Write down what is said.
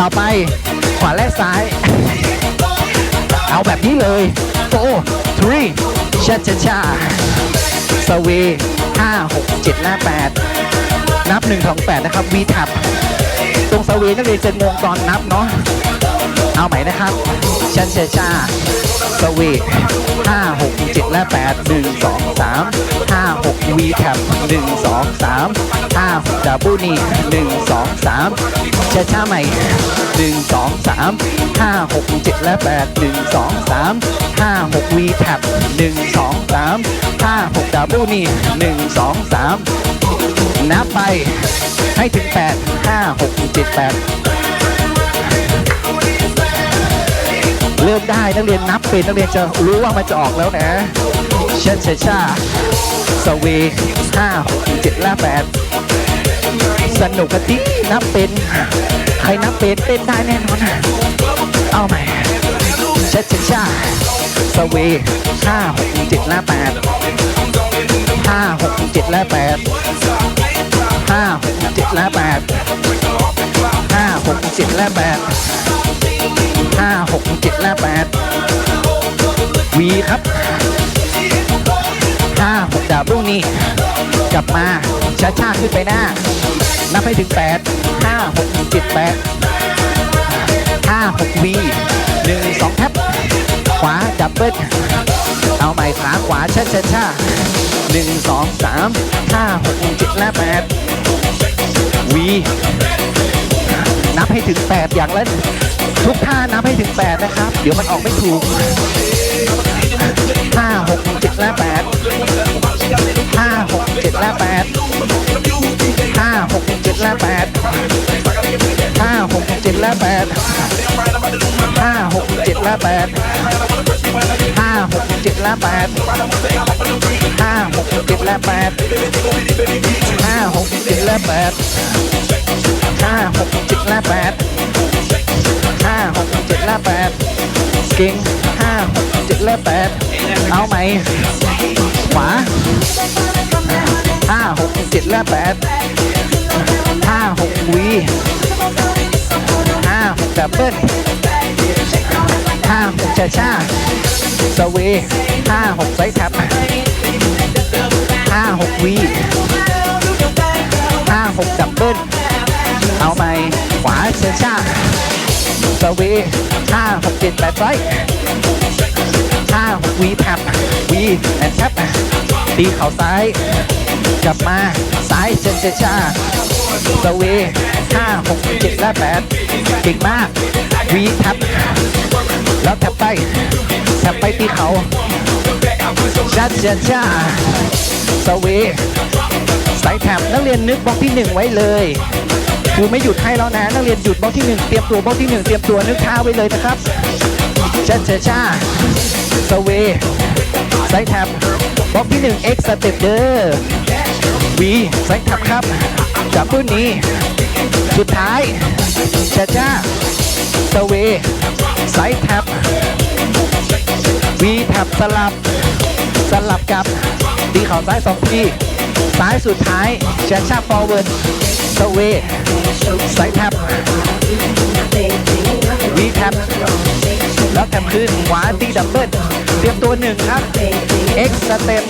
ต่อไป ขวาและซ้าย เอาแบบนี้เลยโ o ทรีชาชาชาสวีห้าหกเจ็ดและแปดนับหนึ่งของแปดนะครับวีทับตรงสวีนักเรียนจะงงตอนนับเนาะเอาใหม่นะครับชาชาชาสวีห้าหกเจ็ดและแปดหนึ่งสองสามห้าหก วีแท็บหนึ่งสองสามห้าหกดับบูนี่หนึ่งสองสามชาชาใหม่หนึ่งสองสามห้าหกเจ็ดและแปดหนึ่งสองสามห้าหกวีแท็บหนึ่งสองสามห้าหกดับบูนี่หนึ่งสองสามนับไปให้ถึงแปดห้าหกเจ็ดแปดเริ่มได้นักเรียนนับเป็นนักเรียนจะรู้ว่ามันจะออกแล้วนะ ชาชาชาสวีห้าหกเจ็ดและแปดสนุกกะทินับเป็น ใครนับเป็นเต้นได้แน่นอนเอาใหม่ชชาชาสวีห้าหกเจ็ดและแปดห้าหกเจ็ดและแปดห้าหกเจ็ดและแปดห้าหกเจ็ดและแปดห้าหกเจ็ดและแปดวีครับ ห้าหกดาวรุ่งนี้ กลับมาช้าชาขึ้นไปหน้า นับให้ถึงแปดห้าหกเจ็ดแปดห้าหกวีหนึ่งสองแท็บขวาดับเบิลเอาใหม่ขาขวาช้าช้าช้าหนึ่งสองสามห้าหกเจ็ดและแปดวีนับให้ถึง 8 อย่างละทุกท่านับให้ถึง 8 นะครับ เดี๋ยวมันออกไม่ถูก 5 6 7และ8 5 6 7และ8 5 6 7และ8 5 6 7และ8 5 6 7และ8 5 6 7และ8 5 6 7และ8 5 6 7และ8ห้าหกเจ็ดและแปดห้าหกเจ็ดและแปดเก่งห้าหก เจ็ดและแปดเอาไหมขวาห้าหกเจ็ดและแปดห้าหกวีห้าหกดับเบิ้ลห้าหกชาชาสเวห้าหกไซท็บห้าหกวีห้าหกดับเบิ้ลเอาไหมขวาชนชาสวีห้าหกเจ็ดแปดไฟ วีแท็บวีแอนแท็บตีเข่าซ้าย กลับมาซ้ายเชนเชชาสวีห้าหกเจ็ดและแปดเก่งมากวีแท็บแล้วแท็บไปแท็บไปตีเขาชาเชนชาสวีสายแท็บนักเรียนนึกบล็อกที่หนึ่งไว้เลยครูไม่หยุดให้แล้วนะนักเรียนหยุดบล็อกที่หนึ่งเตรียมตัวบล็อกที่หนึ่งเตรียมตัวนึกท่าไว้เลยนะครับชาชาชา สเวไซแท็บบล็อกที่หนึ่ง X สเต็ปเดอร์วีไซแท็บครับจับปืนนี้ สุดท้ายชาชาสเวไซแท็บวีแท็บสลับ สลับกับตีเข่าซ้ายสองทีซ้ายสุดท้ายแชนชาฟอร์เวิร์ดสเวไซแท็บวีแท็บแล้วแท็บขึ้นขวาตีดับเบิล เตรียมตัวหนึ่งครับ X สเต็ป